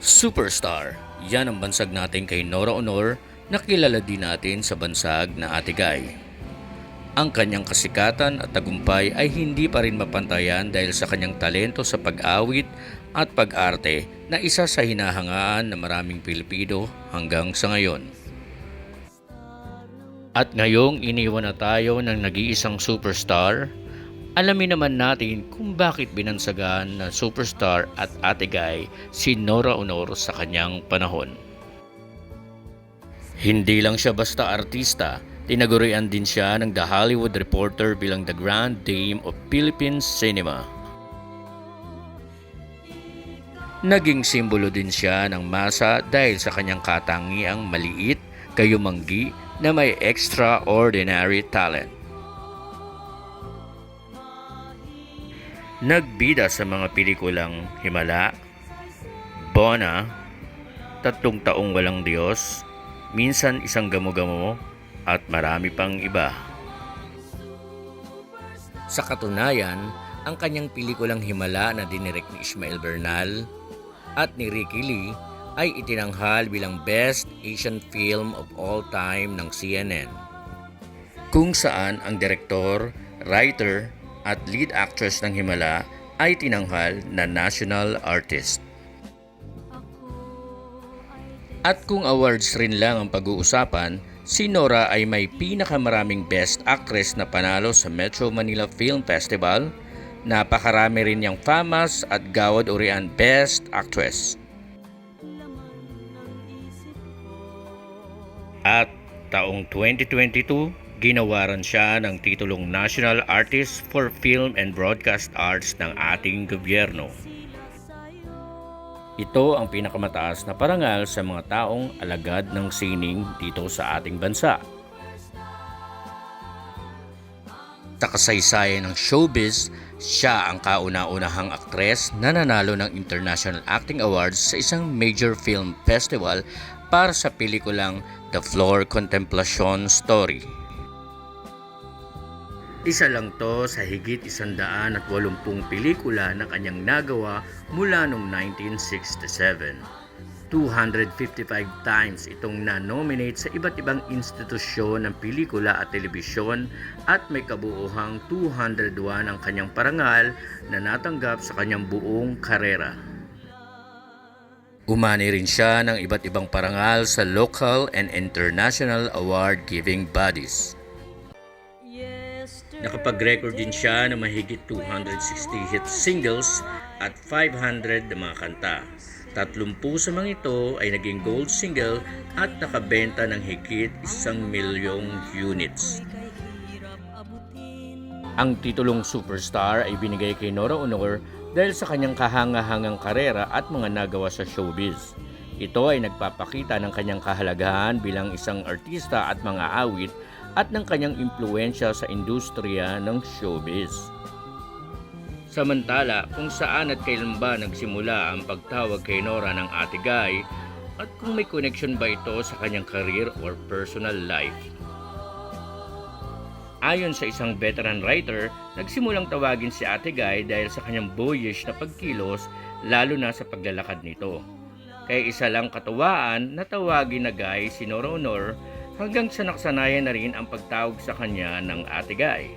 Superstar, yan ang bansag natin kay Nora Honor na kilala din natin sa bansag na Atigay. Ang kanyang kasikatan at tagumpay ay hindi pa rin mapantayan dahil sa kanyang talento sa pag-awit at pag-arte na isa sa hinahangaan ng maraming Pilipino hanggang sa ngayon. At ngayong iniwan na tayo ng nag-iisang superstar, alamin naman natin kung bakit binansagan na superstar at atigay si Nora Honor sa kanyang panahon. Hindi lang siya basta artista, tinagurian din siya ng The Hollywood Reporter bilang the Grand Dame of Philippine Cinema. Naging simbolo din siya ng masa dahil sa kanyang katangiang maliit, kayumanggi na may extraordinary talent. Nagbida sa mga pelikulang Himala, Bona, Tatlong Taong Walang Diyos, Minsan Isang Gamo-Gamo, at marami pang iba. Sa katunayan, ang kanyang pelikulang Himala na dinirek ni Ismael Bernal at ni Ricky Lee ay itinanghal bilang Best Asian Film of All Time ng CNN. Kung saan ang direktor, writer at lead actress ng Himala ay tinanghal na national artist. At kung awards rin lang ang pag-uusapan, si Nora ay may pinakamaraming Best Actress na panalo sa Metro Manila Film Festival, napakarami rin niyang famas at gawad urian Best Actress. At taong 2022, ginawaran siya ng titulong National Artist for Film and Broadcast Arts ng ating gobyerno. Ito ang pinakamataas na parangal sa mga taong alagad ng sining dito sa ating bansa. Sa kasaysayan ng showbiz, siya ang kauna-unahang aktres na nanalo ng International Acting Awards sa isang major film festival para sa pelikulang The Floor Contemplation Story. Isa lang to sa higit isandaan at walumpung pelikula na kanyang nagawa mula noong 1967. 255 times itong na-nominate sa iba't ibang institusyon ng pelikula at telebisyon at may kabuuhang 201 ang kanyang parangal na natanggap sa kanyang buong karera. Umani rin siya ng iba't ibang parangal sa local and international award-giving bodies. Nakapag-record din siya ng mahigit 260 hit singles at 500 na mga kanta. 30 sa mga ito ay naging gold single at nakabenta ng higit isang milyong units. Ang titulong superstar ay binigay kay Nora Honor dahil sa kanyang kahangahangang karera at mga nagawa sa showbiz. Ito ay nagpapakita ng kanyang kahalagahan bilang isang artista at mga awit at ng kanyang impluensya sa industriya ng showbiz. Samantala, kung saan at kailan ba nagsimula ang pagtawag kay Nora ng Ate Guy at kung may connection ba ito sa kanyang career or personal life. Ayon sa isang veteran writer, nagsimulang tawagin si Ate Guy dahil sa kanyang boyish na pagkilos lalo na sa paglalakad nito. Kaya isa lang katuwaan na tawagin na Guy si Nora Honor hanggang sa naksanayan na rin ang pagtawag sa kanya ng Ate Guy.